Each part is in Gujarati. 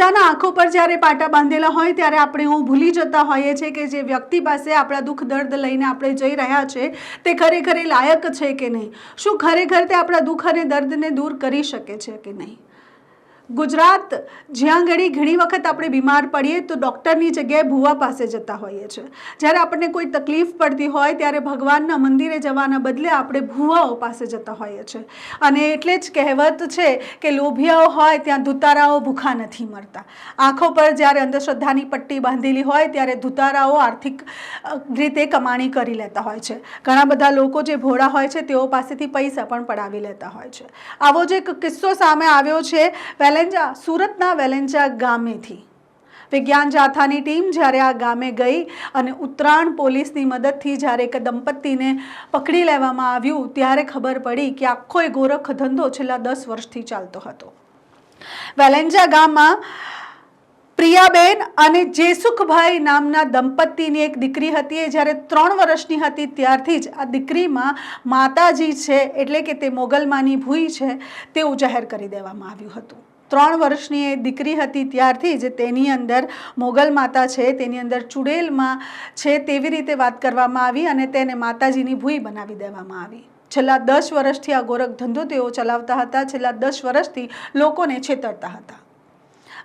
બધાના આંખો પર જ્યારે પાટા બાંધેલા હોય ત્યારે આપણે હું ભૂલી જતા હોઈએ છીએ કે જે વ્યક્તિ પાસે આપણા દુઃખ, દર્દ લઈને આપણે જઈ રહ્યા છે, તે ખરેખર લાયક છે કે નહીં? શું ખરેખર તે આપણા દુઃખ અને દર્દને દૂર કરી શકે છે કે નહીં? ગુજરાત, જ્યાં ઘડી ઘણી વખત આપણે બીમાર પડીએ તો ડૉક્ટરની જગ્યાએ ભૂવા પાસે જતા હોઈએ છીએ જ્યારે આપણને કોઈ તકલીફ પડતી હોય ત્યારે ભગવાનના મંદિરે જવાના બદલે આપણે ભૂવાઓ પાસે જતા હોઈએ છીએ અને એટલે જ કહેવત છે કે લોભિયાઓ હોય ત્યાં ધુતારાઓ ભૂખા નથી મરતા. આંખો પર જ્યારે અંધશ્રદ્ધાની પટ્ટી બાંધેલી હોય ત્યારે ધુતારાઓ આર્થિક રીતે કમાણી કરી લેતા હોય છે. ઘણા બધા લોકો જે ભોળા હોય છે તેઓ પાસેથી પૈસા પણ પડાવી લેતા હોય છે. આવો જ એક કિસ્સો સામે આવ્યો છે. વેલેન્જા સુરતના વેલેન્જા ગામેથી. વિજ્ઞાન જાથાની ટીમ જ્યારે આ ગામે ગઈ અને ઉત્તરાયણ પોલીસની મદદથી જ્યારે એક દંપતીને પકડી લેવામાં આવ્યું, ત્યારે ખબર પડી કે આખો એ ગોરખ ધંધો છેલ્લા દસ વર્ષથી ચાલતો હતો. વેલેન્જા ગામમાં પ્રિયાબેન અને જેસુખભાઈ નામના દંપતીની એક દીકરી હતી. એ જ્યારે ત્રણ વર્ષની હતી, ત્યારથી જ આ દીકરીમાં માતાજી છે, એટલે કે તે મોગલમાની ભૂઈ છે, તેવું જાહેર કરી દેવામાં આવ્યું હતું. ત્રણ વર્ષની એ દીકરી હતી ત્યારથી જ તેની અંદર મોગલ માતા છે, તેની અંદર ચુડેલમાં છે તેવી રીતે વાત કરવામાં આવી અને તેને માતાજીની ભૂઈ બનાવી દેવામાં આવી. છેલ્લા દસ વર્ષથી આ ગોરખ ધંધો તેઓ ચલાવતા હતા, છેલ્લા દસ વર્ષથી લોકોને છેતરતા હતા.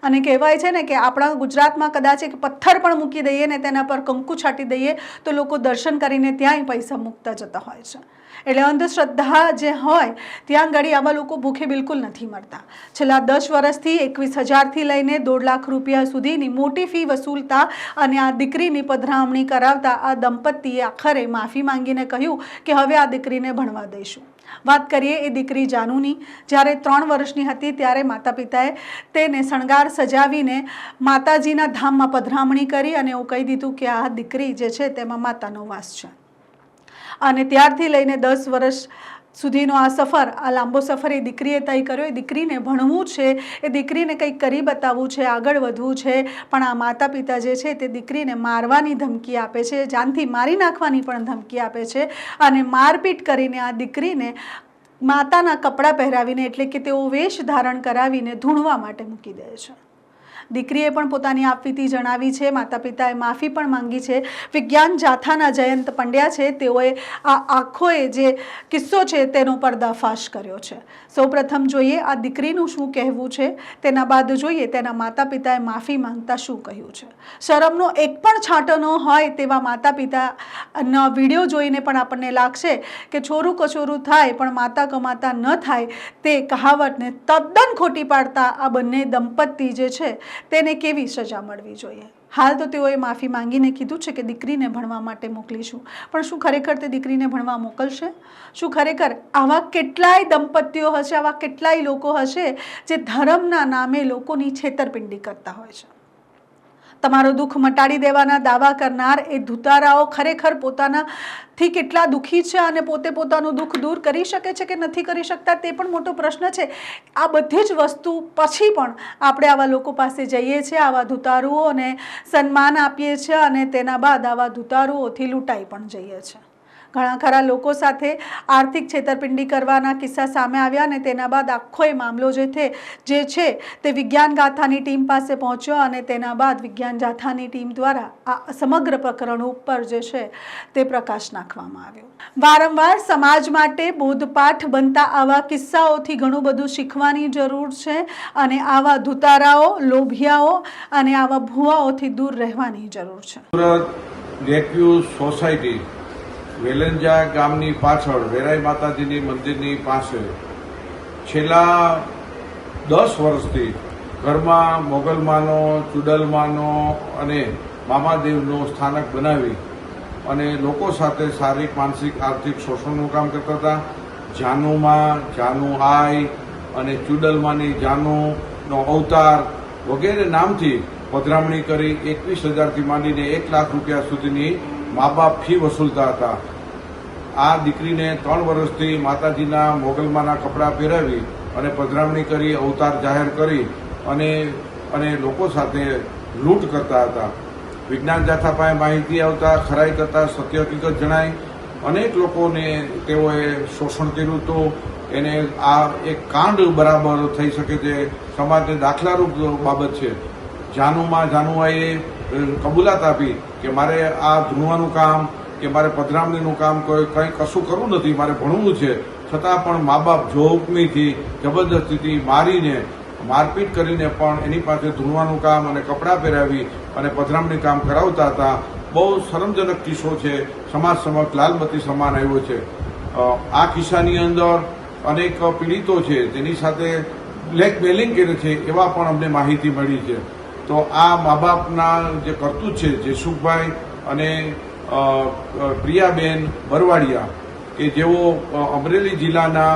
અને કહેવાય છે ને કે આપણા ગુજરાતમાં કદાચ એક પથ્થર પણ મૂકી દઈએ ને તેના પર કંકુ છાંટી દઈએ, તો લોકો દર્શન કરીને ત્યાંય પૈસા મૂકતા જતા હોય છે. એટલે અંધશ્રદ્ધા જે હોય, ત્યાં ઘડી આવા લોકો ભૂખે બિલકુલ નથી મળતા છેલ્લા દસ વર્ષથી એકવીસ હજારથી લઈને દોઢ લાખ રૂપિયા સુધીની મોટી ફી વસૂલતા અને આ દીકરીની પધરામણી કરાવતા આ દંપતીએ આખરે માફી માંગીને કહ્યું કે હવે આ દીકરીને ભણવા દઈશું. વાત કરીએ એ દીકરી જાનુની. જ્યારે ત્રણ વર્ષની હતી ત્યારે માતા પિતાએ તેને શણગાર સજાવીને માતાજીના ધામમાં પધરામણી કરી અને એવું કહી દીધું કે આ દીકરી જે છે તેમાં માતાનો વાસ છે. અને ત્યારથી લઈને દસ વર્ષ સુધીનો આ સફર, આ લાંબો સફર એ દીકરીએ તય કર્યો. એ દીકરીને ભણવું છે, એ દીકરીને કંઈક કરી બતાવવું છે, આગળ વધવું છે, પણ આ માતા પિતા જે છે તે દીકરીને મારવાની ધમકી આપે છે, જાનથી મારી નાખવાની પણ ધમકી આપે છે અને મારપીટ કરીને આ દીકરીને માતાના કપડાં પહેરાવીને એટલે કે તેઓ વેશ ધારણ કરાવીને ધૂણવા માટે મૂકી દે છે. દીકરીએ પણ પોતાની આપવીતી જણાવી છે માતા પિતાએ માફી પણ માંગી છે. વિજ્ઞાન જાથાના જયંત પંડ્યા છે, તેઓએ આ આખોએ જે કિસ્સો છે તેનો પર્દાફાશ કર્યો છે. સૌપ્રથમ જોઈએ આ દીકરીનું શું કહેવું છે, તેના બાદ જોઈએ તેના માતા પિતાએ માફી માંગતા શું કહ્યું છે. શરમનો એક પણ છાંટો ન હોય તેવા માતા પિતાનો વીડિયો જોઈને પણ આપણને લાગશે કે છોરું કચોરું થાય, પણ માતા કમાતા ન થાય તે કહાવતને તદ્દન ખોટી પાડતા આ બંને દંપતી જે છે તેને કેવી સજા મળવી જોઈએ? હાલ તો તેઓએ માફી માંગીને કીધું છે કે દીકરીને ભણવા માટે મોકલીશું. પણ શું ખરેખર તે દીકરીને ભણવા મોકલશે? શું ખરેખર આવા કેટલાય દંપતીઓ હશે, આવા કેટલાય લોકો હશે જે ધર્મના નામે લોકોની છેતરપિંડી કરતા હોય છે? તમારું દુઃખ મટાડી દેવાના દાવા કરનાર એ ધુતારાઓ ખરેખર પોતાનાથી કેટલા દુઃખી છે અને પોતે પોતાનું દુઃખ દૂર કરી શકે છે કે નથી કરી શકતા તે પણ મોટો પ્રશ્ન છે. આ બધી જ વસ્તુ પછી પણ આપણે આવા લોકો પાસે જઈએ છીએ, આવા ધુતારુઓને સન્માન આપીએ છીએ અને તેના બાદ આવા ધુતારુઓથી લૂંટાઈ પણ જઈએ છીએ. ઘણા ખરા લોકો સાથે આર્થિક છેતરપિંડી કરવાના કિસ્સા સામે આવ્યા અને તેના બાદ આખો એ મામલો જે છે તે વિજ્ઞાન ગાથાની ટીમ પાસે પહોંચ્યો અને તેના બાદ વિજ્ઞાન ગાથાની ટીમ દ્વારા આ સમગ્ર પ્રકરણ ઉપર જે છે તે પ્રકાશ નાખવામાં આવ્યો. વારંવાર સમાજ માટે બોધપાઠ બનતા આવા કિસ્સાઓથી ઘણું બધું શીખવાની જરૂર છે અને આવા ધુતારાઓ, લોભિયાઓ અને આવા ભુવાઓથી દૂર રહેવાની જરૂર છે. સુરત સોસાયટી વેલંજા ગામની પાછળ વેરાઈ માતાજીની મંદિરની પાસે છેલ્લા દસ વર્ષથી ઘરમાં મોગલમાનો, ચુડલમાનો અને મામાદેવનો સ્થાનક બનાવી અને લોકો સાથે શારીરિક, માનસિક, આર્થિક શોષણનું કામ કરતા હતા. જાનુમાં જાનુ આઈ અને ચુડલમાની જાનુનો અવતાર વગેરે નામથી પધરામણી કરી એકવીસ હજારથી માંડીને એક લાખ રૂપિયા સુધીની મા બાપ ફી વસૂલતા હતા. આ દીકરીને ત્રણ વર્ષથી માતાજીના મોગલમાના કપડાં પહેરાવી અને પધરામણી કરી, અવતાર જાહેર કરી અને અને લોકો સાથે લૂંટ કરતા હતા. વિજ્ઞાન જાથા પાસે માહિતી આવતા ખરાઈ કરતા સત્ય હકીકત જણાય અનેક લોકોને તેઓએ શોષણ કર્યું હતું એને આ એક કાંડ બરાબર થઈ શકે છે. સમાજને દાખલારૂપ બાબત છે. જાનુમાં જાનુઆએ કબૂલાત આપી કે મારે આ ધૂણવાનું કામ કે મારે પધરામણીનું કામ કોઈ કંઈ કશું કરવું નથી, મારે ભણવું છે. છતાં પણ મા બાપ જોહુકમીથી જબરદસ્તીથી મારીને મારપીટ કરીને પણ એની પાસે ધૂણવાનું કામ અને કપડાં પહેરાવી અને પધરામણી કામ કરાવતા હતા, બહુ શરમજનક કિસ્સો છે. સમાજ સમક્ષ લાલબત્તી સમાન આવ્યો છે. આ કિસ્સાની અંદર અનેક પીડિતો છે, તેની સાથે બ્લેકમેલિંગ કરે છે, એવા પણ અમને માહિતી મળી છે. તો આ મા બાપના જે કરતું છે જેસુખભાઈ અને પ્રિયાબેન બરવાડિયા, કે જેઓ અમરેલી જિલ્લાના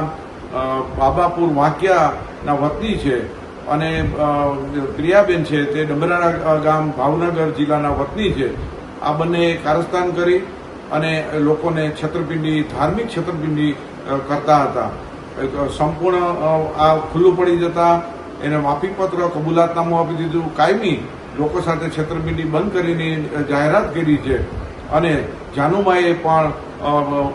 બાબાપુર વાંકિયાના વતની છે અને પ્રિયાબેન છે તે ડમરાણા ગામ ભાવનગર જિલ્લાના વતની છે. આ બંને કારસ્તાન કરી અને લોકોને છત્રપિંડી, ધાર્મિક છત્રપિંડી કરતા હતા. સંપૂર્ણ આ ખુલ્લું પડી જતા એને માફીપત્ર, કબૂલાતનામું આપી દીધું. કાયમી લોકો સાથે છેતરપિંડી બંધ કરીને જાહેરાત કરી છે. અને જાનુમાએ પણ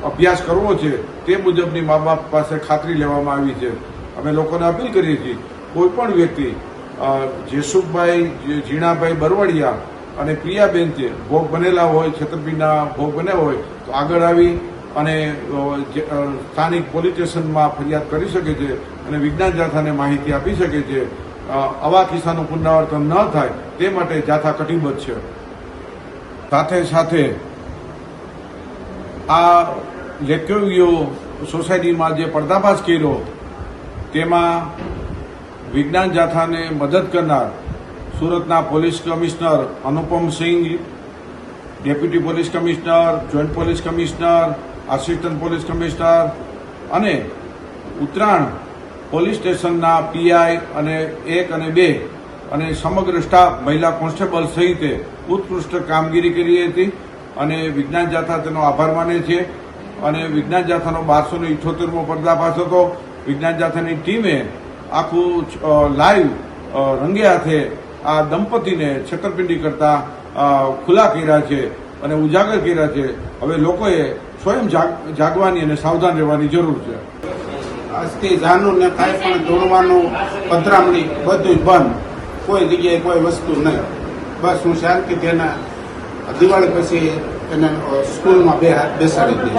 અભ્યાસ કરવો છે તે મુજબની મા બાપ પાસે ખાતરી લેવામાં આવી છે. અમે લોકોને અપીલ કરીએ છીએ, કોઈ પણ વ્યક્તિ જેસુખભાઈ ઝીણાભાઈ બરવડિયા અને પ્રિયાબેન છે ભોગ બનેલા હોય, છેતરપિંડીના ભોગ બન્યા હોય, તો આગળ આવી અને સ્થાનિક પોલીસ સ્ટેશનમાં ફરિયાદ કરી શકે છે અને વિજ્ઞાન જાથાને માહિતી આપી શકે છે આવા કિસ્સાનું પુનરાવર્તન ન થાય તે માટે જાથા કટિબદ્ધ છે. સાથે સાથે આ લેખવ્યો સોસાયટીમાં જે પર્દાફાશ કર્યો, તેમાં વિજ્ઞાન જાથાને મદદ કરનાર સુરતના police commissioner Anupam Singh, deputy police commissioner, joint police commissioner assistant police commissioner અને ઉત્તરાયણ પોલીસ સ્ટેશનના પીઆઈ અને એક અને બે અને સમગ્ર સ્ટાફ મહિલા કોન્સ્ટેબલ સહિતે ઉત્કૃષ્ટ કામગીરી કરી હતી અને વિજ્ઞાન જાથા તેનો આભાર માને છે. અને વિજ્ઞાન જાથાનો બારસો ને ઇઠોતેરમો પર્દાફાશ હતો. વિજ્ઞાન જાથાની ટીમે આખું લાઈવ રંગે હાથે આ દંપતીને છેતરપિંડી કરતા ખુલ્લા કર્યા છે અને ઉજાગર કર્યા છે. હવે લોકોએ સ્વયં જાગ- જાગવાની અને સાવધાન રહેવાની જરૂર છે. આજથી જાનું ને કાંઈ પણ દોડવાનું, પધરામણી બધું બંધ. કોઈ જગ્યાએ કોઈ વસ્તુ નહીં. બસ હું શાંતિથી એના દિવાળી પછી એને સ્કૂલમાં બે હાથ બેસાડી દઈશ.